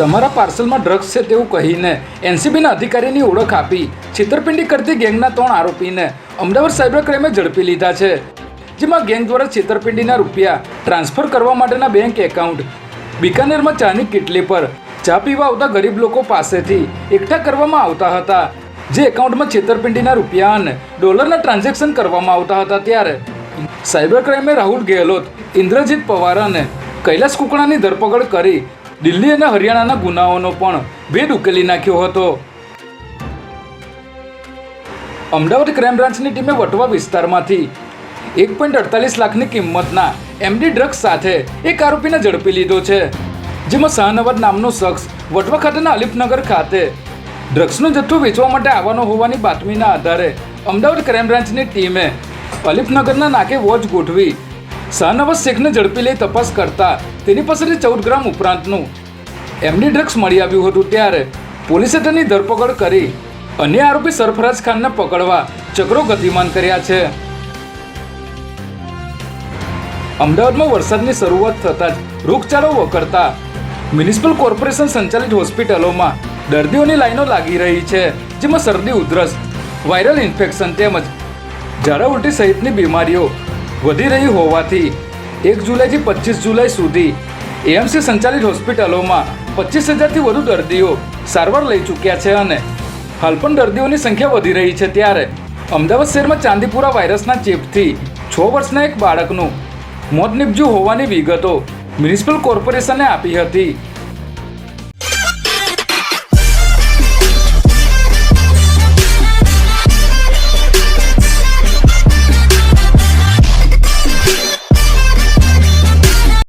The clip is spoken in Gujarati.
તમારા પાર્સલમાં ડ્રગ્સ છે તેવું કહીને એનસીબીના અધિકારીની ઓળખ આપી છેતરપિંડી કરતી ગેંગના ત્રણ આરોપીને અમદાવાદ સાયબર ક્રાઇમે ઝડપી લીધા છે, જેમાં ગેંગ દ્વારા છેતરપિંડીના રૂપિયા ટ્રાન્સફર કરવા માટેના બેંક એકાઉન્ટ, બિકાનેરમાં ચાની કેટલી પર, ચા પીવા આવતા ગરીબ લોકો પાસેથી એકઠા કરવામાં આવતા હતા, જે એકાઉન્ટમાં છેતરપિંડીના રૂપિયા અને ડોલરના ટ્રાન્ઝેક્શન કરવામાં આવતા હતા ત્યારે. સાયબર ક્રાઇમે રાહુલ ગેહલોત, ઇન્દ્રજીત પવાર અને કૈલાસ કુકડાની ધરપકડ કરી દિલ્હી અને હરિયાણાના ગુનાઓનો પણ ભેદ ઉકેલી નાખ્યો હતો. અમદાવાદ ક્રાઇમ બ્રાન્ચની ટીમે વટવા વિસ્તારમાંથી એક પોઈન્ટ અડતાલીસ લાખની કિંમતના એમડી ડ્રગ્સ સાથે એક આરોપીને ઝડપી લીધો છે, જેમાં શાહનવાજ નામનો શખ્સ વટવા ખાતેના અલીફનગર ખાતે ડ્રગ્સનો જથ્થો વેચવા માટે આવવાનો હોવાની બાતમીના આધારે અમદાવાદ ક્રાઇમ બ્રાન્ચની ટીમે અલીફનગરના નાકે વોચ ગોઠવી શાહનવાજ શેખને ઝડપી લઈ તપાસ કરતા તેની પાસેથી ચૌદ ગ્રામ ઉપરાંતનું એમડી ડ્રગ્સ મળી આવ્યું હતું ત્યારે પોલીસે તેની ધરપકડ કરી અન્ય આરોપી સરફરાજ ખાનને પકડવા ચક્રો ગતિમાન કર્યા છે. અમદાવાદમાં વરસાદની શરૂઆત થતાં જ રોગચાળો વકરતા મ્યુનિસિપલ કોર્પોરેશન સંચાલિત હોસ્પિટલોમાં દર્દીઓની લાઈનો લાગી રહી છે, જેમાં શરદી, ઉધરસ, વાયરલ ઇન્ફેક્શન તેમજ ઝાડા ઉલટી સહિતની બીમારીઓ વધી રહી હોવાથી એક જુલાઈથી પચીસ જુલાઈ સુધી એએમસી સંચાલિત હોસ્પિટલોમાં પચીસ હજારથી વધુ દર્દીઓ સારવાર લઈ ચૂક્યા છે અને હાલ પણ દર્દીઓની સંખ્યા વધી રહી છે ત્યારે અમદાવાદ શહેરમાં ચાંદીપુરા વાયરસના ચેપથી છ વર્ષના એક બાળકનું મોત નીપજ્યું હોવાની વિગતો મ્યુનિસિપલ કોર્પોરેશને આપી હતી.